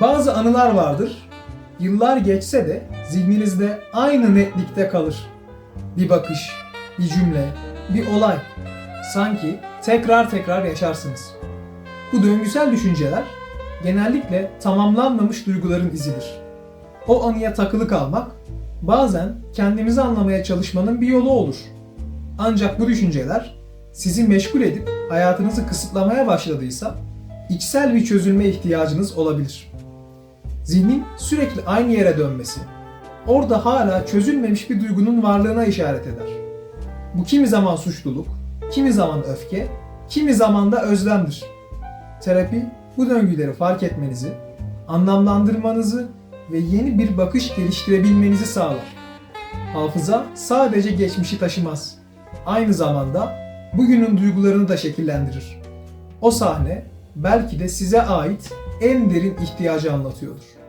Bazı anılar vardır. Yıllar geçse de zihninizde aynı netlikte kalır. Bir bakış, bir cümle, bir olay. Sanki tekrar tekrar yaşarsınız. Bu döngüsel düşünceler genellikle tamamlanmamış duyguların izidir. O anıya takılı kalmak bazen kendimizi anlamaya çalışmanın bir yolu olur. Ancak bu düşünceler sizi meşgul edip hayatınızı kısıtlamaya başladıysa içsel bir çözülme ihtiyacınız olabilir. Zihnin sürekli aynı yere dönmesi, orada hala çözülmemiş bir duygunun varlığına işaret eder. Bu kimi zaman suçluluk, kimi zaman öfke, kimi zaman da özlemdir. Terapi bu döngüleri fark etmenizi, anlamlandırmanızı ve yeni bir bakış geliştirebilmenizi sağlar. Hafıza sadece geçmişi taşımaz. Aynı zamanda bugünün duygularını da şekillendirir. O sahne belki de size ait en derin ihtiyacı anlatıyordur.